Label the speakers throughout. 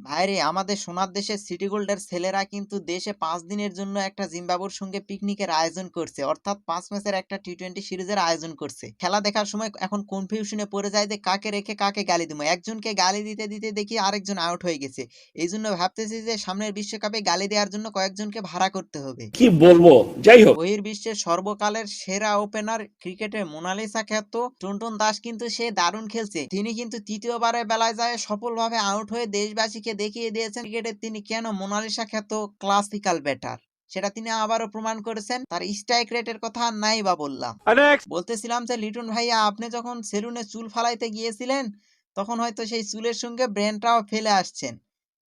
Speaker 1: ভাইরে আমাদের সোনার দেশের সিটি গোল্ডের ছেলেরা কিন্তু দেশে পাঁচ দিনের জন্য একটা জিম্বাবুর সঙ্গে পিকনিকের আয়োজন করছে। অর্থাৎ পাঁচ ম্যাচের একটা টি টোয়েন্টি সিরিজের আয়োজন করছে। খেলা দেখার সময় এখন কনফিউশনে পড়ে যায় যে কাকে রেখে কাকে গালি দিব। একজনকে গালি দিতে দিতে দেখি আরেকজন আউট হয়ে গেছে। এই জন্য ভাবতেছি যে সামনের বিশ্বকাপে গালি দেওয়ার জন্য কয়েকজনকে ভাড়া করতে হবে।
Speaker 2: কি বলব? যাই হোক।
Speaker 1: বহির্বিশ্বের সর্বকালের সেরা ওপেনার ক্রিকেটের মোনালিসা খ্যাত টুনটুন দাস কিন্তু সে দারুণ খেলছে। তিনি কিন্তু তৃতীয়বারের বেলায় যায় সফলভাবে আউট হয়ে দেশবাসীকে দেখিয়ে দিয়েছেন ক্রিকেটের তিনি কেন মোনালিসা খ্যাত ক্লাসিক্যাল ব্যাটার সেটা তিনি আবারও প্রমাণ করেছেন। তার স্ট্রাইক রেটের কথা নাই বা বললাম। বলতেছিলাম যে লিটন ভাইয়া আপনি যখন সেলুনে চুল ফালাইতে গিয়েছিলেন তখন হয়তো সেই চুলের সঙ্গে ব্রেনটাও ফেলে আসছেন।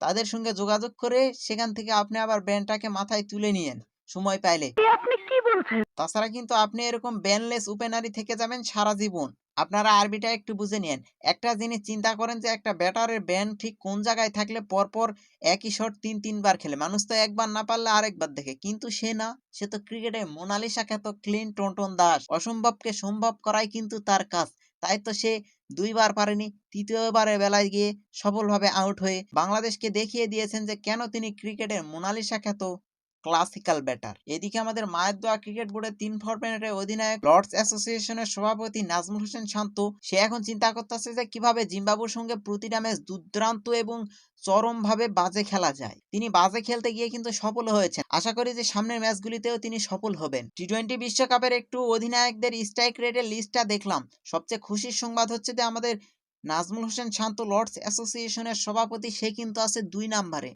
Speaker 1: তাদের সঙ্গে যোগাযোগ করে সেখান থেকে আপনি আবার ব্রেনটাকে মাথায় তুলে নিয়েন। সময় পাইলে। তাছাড়া কিন্তু আপনি এরকম ব্যানলেস ওপেনারই থেকে যাবেন সারা জীবন। আপনারা আরবিটা একটু বুঝে নিন একটা জিনিস চিন্তা করেন যে একটা ব্যাটারের ব্যান ঠিক কোন জায়গায় থাকলে পরপর একই শট তিন, তিনবার খেলে। মানুষ তো একবার না পারলে আরেকবার দেখে। কিন্তু সে না। সে তো ক্রিকেটে মোনালিসা খ্যাত ক্লিন টন্টন দাস। অসম্ভবকে সম্ভব করাই কিন্তু তার কাজ। তাই তো সে দুইবার পারেনি। তৃতীয়বারের বেলায় গিয়ে সফলভাবে আউট হয়ে বাংলাদেশকে দেখিয়ে দিয়েছেন যে কেন তিনি ক্রিকেটের মোনালিসা খ্যাত ক্লাসিক্যাল ব্যাটার এদিকে আমাদের মায়ের দোয়া ক্রিকেট বোর্ডের তিন ফরম্যাটের অধিনায়ক লর্ডস অ্যাসোসিয়েশনের সভাপতি নাজমুল হোসেন শান্ত, সে এখন চিন্তা করতেছে যে কীভাবে জিম্বাবুর সঙ্গে প্রতিটা ম্যাচ দুর্দান্ত এবং চরমভাবে বাজে খেলা যায়। তিনি বাজে খেলতে গিয়ে কিন্তু সফল হয়েছেন। আশা করি যে সামনের ম্যাচগুলিতেও তিনি সফল হবেন। টি টোয়েন্টি বিশ্বকাপের একটু অধিনায়কদের স্ট্রাইক রেটের লিস্টটা দেখলাম। সবচেয়ে খুশির সংবাদ হচ্ছে যে আমাদের নাজমুল হোসেন শান্ত লর্ডস অ্যাসোসিয়েশনের সভাপতি সে কিন্তু আছে দুই নাম্বারে।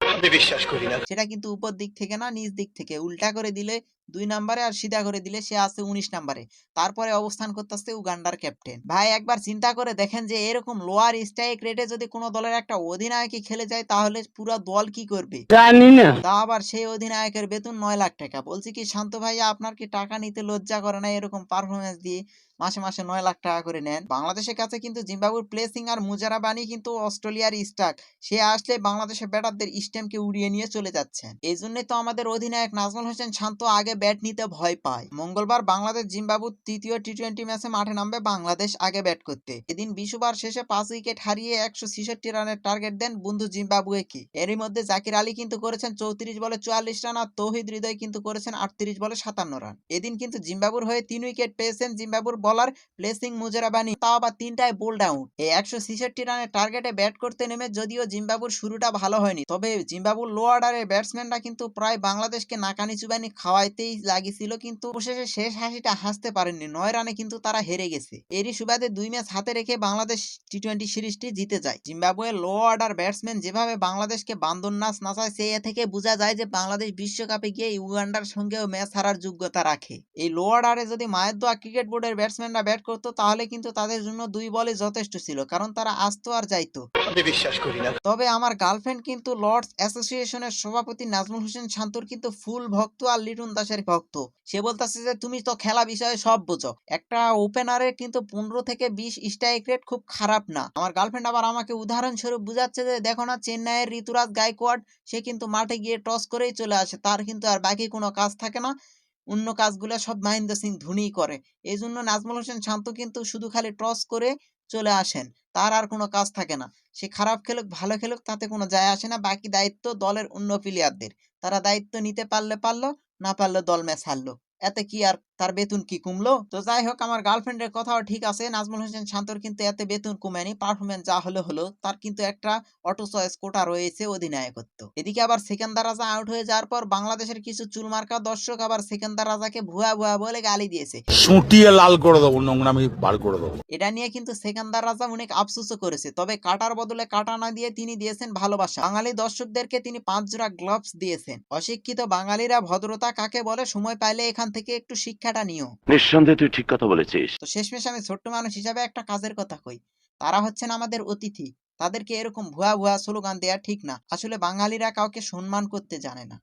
Speaker 1: সেটা কিন্তু উপর দিক থেকে না নিচ দিক থেকে। উল্টা করে দিলে দুই নাম্বারে আর সিধা করে দিলে সে আছে উনিশ নাম্বারে। তারপরে অবস্থান করতেছে উগান্ডার ক্যাপ্টেন। ভাই একবার চিন্তা করে দেখেন যে এরকম লোয়ার স্ট্রাইক রেটে যদি কোনো দলের একটা অধিনায়কই খেলে যায় তাহলে পুরো দল কি করবে?
Speaker 2: জানি না।
Speaker 1: তা আবার সেই অধিনায়কের বেতন নয় লাখ টাকা। বলছি কি শান্ত ভাইয়া আপনার কি টাকা নিতে লজ্জা করে না এরকম পারফরমেন্স দিয়ে মাসে মাসে নয় লাখ টাকা করে নেন? বাংলাদেশের কাছে কিন্তু জিম্বাবুর প্লেসিং আর মুজারাবানি কিন্তু অস্ট্রেলিয়ার স্টাক। সে আসলে বাংলাদেশের ব্যাটারদের স্টেমকে উড়িয়ে নিয়ে চলে যাচ্ছেন। এই জন্যই তো আমাদের অধিনায়ক নাজমুল হোসেন শান্ত আগে ব্যাট নিতে ভয় পায়। মঙ্গলবার বাংলাদেশ জিম্বাবুর তৃতীয় টি টোয়েন্টি ম্যাচে মাঠে নামবে বাংলাদেশ আগে ব্যাট করতে। এদিন বিশ ওভার শেষে পাঁচ উইকেট হারিয়ে একশো ছেষট্টি রানের টার্গেট দেন বন্ধু জিম্বাবুয়েকে। এরই মধ্যে জাকির আলী কিন্তু করেছেন চৌত্রিশ বলে চুয়াল্লিশ রান আর তৌহিদ হৃদয় কিন্তু করেছেন আটত্রিশ বলে সাতান্ন রান। এদিন কিন্তু জিম্বাবুর হয়ে তিন উইকেট পেয়েছেন জিম্বাবুর বলার প্লেসিং মুজারাবানি। তাও আবার তিনটায় বোল্ড আউট। এই একশো ছেষট্টি রানের টার্গেটে ব্যাট করতে নেমে যদিও জিম্বাবুর শুরুটা ভালো হয়নি, তবে জিম্বাবুর লো অর্ডারের ব্যাটসম্যানরা কিন্তু প্রায় বাংলাদেশকে নাকানি চুবানি খাওয়াইতেই লাগিয়েছিল কিন্তু অবশেষে শেষ হাসিটা হাসতে পারেননি। নয় রানে কিন্তু তারা হেরে গেছে। এরই সুবাদে দুই ম্যাচ হাতে রেখে বাংলাদেশ টি টোয়েন্টি সিরিজটি জিতে যায়। জিম্বাবুয়ের লো অর্ডার ব্যাটসম্যান যেভাবে বাংলাদেশকে বান্দর নাচ নাচায় সে থেকে বোঝা যায় যে বাংলাদেশ বিশ্বকাপে গিয়ে ইউগান্ডার সঙ্গেও ম্যাচ হারার যোগ্যতা রাখে। এই লো অর্ডারে যদি মায়ের দোয়া ক্রিকেট বোর্ডের ব্যাটসম্যানরা ব্যাট করতো তাহলে কিন্তু তাদের জন্য দুই বলে যথেষ্ট ছিল কারণ তারা আসতো আর যাইতো। তবে আমার গার্লফ্রেন্ড কিন্তু লর্ডস অ্যাসোসিয়েশনের সভাপতি নাজমুল হোসেন শান্তর কিন্তু ফুল ভক্ত আর লিটন দাসের ভক্ত। সে বলতেছে যে, তুমি তো খেলা বিষয়ে সব বোঝো। একটা ওপেনারের কিন্তু পনেরো থেকে বিশ স্ট্রাইক রেট খুব খারাপ না। আমার গার্লফ্রেন্ড আবার আমাকে উদাহরণস্বরূপ বুঝাচ্ছে যে, দেখো না, চেন্নাইয়ের ঋতুরাজ গায়কোয়াড, সে কিন্তু মাঠে গিয়ে টস করেই চলে আসে। তার কিন্তু আর বাকি কোনো কাজ থাকে না। অন্য কাজগুলো সব মহেন্দ্র সিং ধোনিই করে। এই জন্য নাজমুল হোসেন শান্ত কিন্তু শুধু খালি টস করে চলে আসেন। তার আর কোনো কাজ থাকে না। সে খারাপ খেলুক, ভালো খেলুক, তাতে কোনো যায় আসে না। বাকি দায়িত্ব দলের অন্য প্লেয়ারদের তারা দায়িত্ব নিতে পারলে পারল না পারলে দল ম্যাচ হারলো। এতে কি আর তার বেতন কি কমলো? তো যাই হোক আমার গার্লফ্রেন্ডের কথাও ঠিক আছে। নাজমুল হোসেন শান্তর কিন্তু এতে বেতন কমেনি পারফরমেন্স যা হলো হলো। তার কিন্তু একটা অটো চয়েস কোটা রয়েছে অধিনায়কত্ব। এদিকে আবার সেকেন্দার রাজা আউট হয়ে যাওয়ার পর বাংলাদেশের কিছু চুলমার্কা দর্শক আবার সেকেন্দার রাজাকে ভুয়া ভুয়া বলে গালি দিয়েছে।
Speaker 3: সুটিয়ে লাল করে দেবো নোংরামি বার করে দেবো।
Speaker 1: এটা নিয়ে কিন্তু সেকান্দার রাজা অনেক আফসোসও করেছে। তবে কাটার বদলে কাটা না দিয়ে তিনি দিয়েছেন ভালোবাসা। বাঙালি দর্শকদেরকে তিনি পাঁচ জোড়া গ্লাভস দিয়েছেন। অশিক্ষিত বাঙালিরা ভদ্রতা কাকে বলে? সময় পাইলে এখান থেকে একটু শিক্ষাটা নিও।
Speaker 4: নিঃসন্দেহে তুই ঠিক কথা বলেছিস।
Speaker 1: তো শেষমেশ আমি ছোট্ট মানুষ হিসাবে একটা কাজের কথা কই। তারা হচ্ছেন আমাদের অতিথি। তাদেরকে এরকম ভুয়া ভুয়া স্লোগান দেয়া ঠিক না। আসলে বাঙালিরা কাউকে সম্মান করতে জানে না।